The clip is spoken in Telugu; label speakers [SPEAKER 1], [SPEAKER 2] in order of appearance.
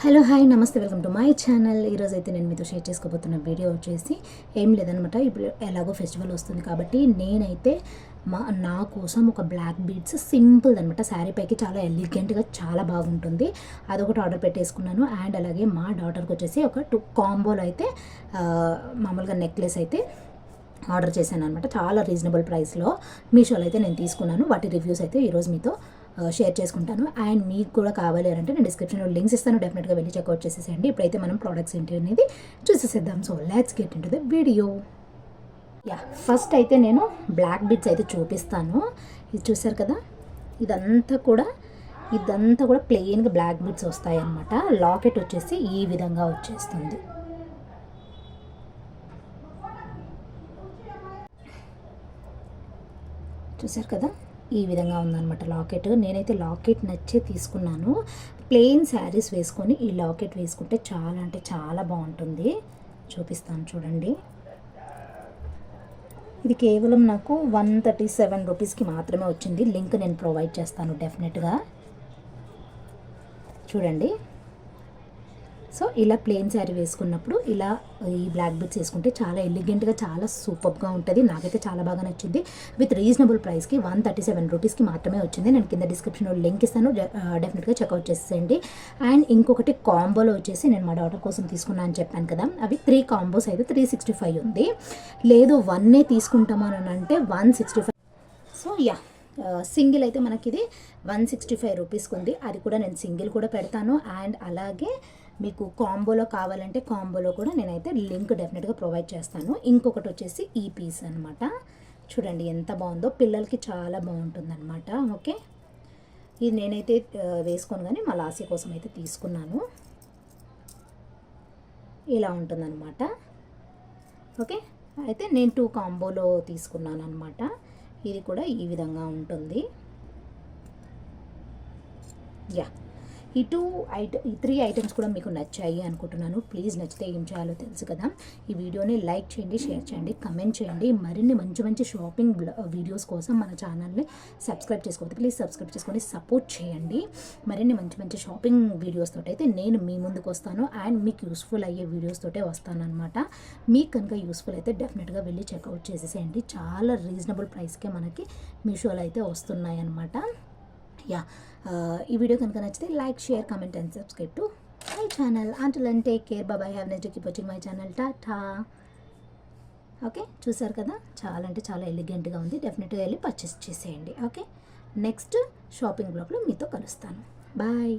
[SPEAKER 1] హలో హాయ్ నమస్తే వెల్కమ్ టు మై ఛానల్. ఈరోజు అయితే నేను మీతో షేర్ చేసుకోబోతున్న వీడియో వచ్చేసి ఏం లేదనమాట ఇప్పుడు ఎలాగో ఫెస్టివల్ వస్తుంది కాబట్టి నేనైతే మా నా కోసం ఒక బ్లాక్ బీడ్స్ సింపుల్ అనమాట శారీ పైకి చాలా ఎలిగెంట్గా చాలా బాగుంటుంది. అదొకటి ఆర్డర్ పెట్టేసుకున్నాను. అండ్ అలాగే మా డాటర్కి వచ్చేసి ఒక టూ కాంబోలో అయితే మామూలుగా నెక్లెస్ అయితే ఆర్డర్ చేశాను అనమాట చాలా రీజనబుల్ ప్రైస్లో మీషోలో అయితే నేను తీసుకున్నాను. వాటి రివ్యూస్ అయితే ఈరోజు మీతో షేర్ చేసుకుంటాను. అండ్ మీకు కూడా కావాలి అంటే నేను డిస్క్రిప్షన్లో లింక్స్ ఇస్తాను. డెఫినెట్గా వెళ్ళి చెక్అవుట్ చేసేసేయండి. ఇప్పుడైతే మనం ప్రోడక్ట్స్ ఏంటి అనేది చూసేసేద్దాం. So let's get into the video yeah first అయితే నేను బ్లాక్ బిట్స్ అయితే చూపిస్తాను. ఇది చూసారు కదా? ఇదంతా కూడా ఇదంతా కూడా ప్లెయిన్గా బ్లాక్ బిట్స్ వస్తాయన్నమాట. లాకెట్ వచ్చేసి ఈ విధంగా వచ్చేస్తుంది. చూసారు కదా? ఈ విధంగా ఉందన్నమాట లాకెట్. నేనైతే లాకెట్ నచ్చే తీసుకున్నాను. ప్లెయిన్ శారీస్ వేసుకొని ఈ లాకెట్ వేసుకుంటే చాలా అంటే చాలా బాగుంటుంది. చూపిస్తాను చూడండి. ఇది కేవలం నాకు వన్ థర్టీ సెవెన్ రూపీస్కి మాత్రమే వచ్చింది. లింక్ నేను ప్రొవైడ్ చేస్తాను డెఫినెట్గా. చూడండి. సో ఇలా ప్లెయిన్ శారీ వేసుకున్నప్పుడు ఇలా ఈ బ్లాక్ బిట్స్ వేసుకుంటే చాలా ఎలిగెంట్గా చాలా సూపర్గా ఉంటుంది. నాకైతే చాలా బాగా నచ్చింది. విత్ రీజనబుల్ ప్రైస్కి వన్ థర్టీ సెవెన్ రూపీస్కి మాత్రమే వచ్చింది. నేను కింద డిస్క్రిప్షన్లో లింక్ ఇస్తాను. డెఫినెట్గా చెక్అవుట్ చేసేయండి. అండ్ ఇంకొకటి కాంబోలో వచ్చేసి నేను మా డాటర్ కోసం తీసుకున్నాను అని చెప్పాను కదా. అవి త్రీ కాంబోస్ అయితే త్రీ సిక్స్టీ ఫైవ్ ఉంది. లేదు వన్నే తీసుకుంటామని అని అంటే one sixty five so yeah single అయితే మనకి ఇది వన్ సిక్స్టీ ఫైవ్ రూపీస్కి ఉంది అది కూడా నేను సింగిల్ కూడా పెడతాను. అండ్ అలాగే మీకు కాంబోలో కావాలంటే కాంబోలో కూడా నేనైతే లింక్ డెఫినెట్గా ప్రొవైడ్ చేస్తాను. ఇంకొకటి వచ్చేసి ఈ పీస్ అనమాట చూడండి ఎంత బాగుందో. పిల్లలకి చాలా బాగుంటుంది అనమాట ఓకే? ఇది నేనైతే వేసుకొని కానీ మా లాసీ కోసం అయితే తీసుకున్నాను. ఇలా ఉంటుందన్నమాట. ఓకే? అయితే నేను టూ కాంబోలో తీసుకున్నాను అనమాట ఇది కూడా ఈ విధంగా ఉంటుంది. యా. ఈ టూ ఐట ఈ త్రీ ఐటమ్స్ కూడా మీకు నచ్చాయి అనుకుంటున్నాను. ప్లీజ్ నచ్చితే ఏం చేయాలో తెలుసు కదా. ఈ వీడియోని లైక్ చేయండి షేర్ చేయండి కమెంట్ చేయండి. మరిన్ని మంచి మంచి షాపింగ్ వీడియోస్ కోసం మన ఛానల్ని సబ్స్క్రైబ్ చేసుకోవద్దు. ప్లీజ్ సబ్స్క్రైబ్ చేసుకొని సపోర్ట్ చేయండి. మరిన్ని మంచి మంచి షాపింగ్ వీడియోస్ అయితే నేను మీ ముందుకు వస్తాను. అండ్ మీకు యూస్ఫుల్ అయ్యే వీడియోస్ తోటే వస్తాను అనమాట మీకు కనుక యూస్ఫుల్ అయితే డెఫినెట్గా వెళ్ళి చెక్అవుట్ చేసేసేయండి. చాలా రీజనబుల్ ప్రైస్కే మనకి మీషోలో అయితే వస్తున్నాయి అనమాట యా uh, ఈ వీడియో కనుక నచ్చితే like share comment and subscribe to my channel until and take care bye bye have next keep watching my channel Tata okay చూసారు కదా? చాలా అంటే చాలా ఎలిగెంట్గా ఉంది. డెఫినెట్గా వెళ్ళి పర్చేస్ చేసేయండి. ఓకే నెక్స్ట్ షాపింగ్ బ్లాగ్లో మీతో కలుస్తాను. బాయ్